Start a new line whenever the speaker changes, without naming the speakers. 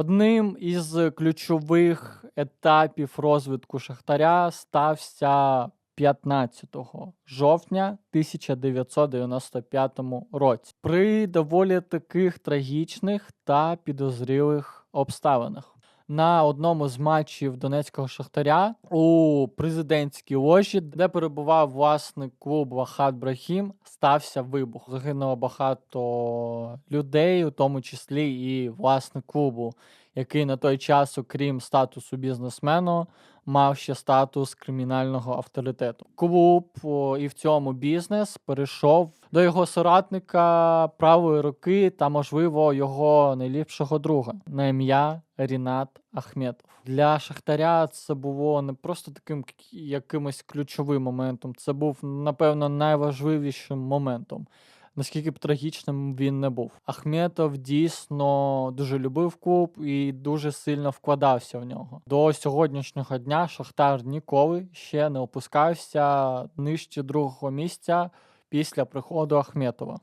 Одним із ключових етапів розвитку Шахтаря стався 15 жовтня 1995 році при доволі таких трагічних та підозрілих обставинах. На одному з матчів Донецького Шахтаря у президентській ложі, де перебував власник клубу Ахат Брахім, стався вибух. Загинуло багато людей, у тому числі і власник клубу, який на той час, окрім статусу бізнесмену, мав ще статус кримінального авторитету. Клуб і в цьому бізнес перейшов до його соратника правої руки та, можливо, його найліпшого друга на ім'я Рінат Ахметов. Для Шахтаря це було не просто таким якимось ключовим моментом, це був, напевно, найважливішим моментом. Наскільки б трагічним він не був. Ахметов дійсно дуже любив клуб і дуже сильно вкладався в нього. До сьогоднішнього дня Шахтар ніколи ще не опускався нижче другого місця після приходу Ахметова.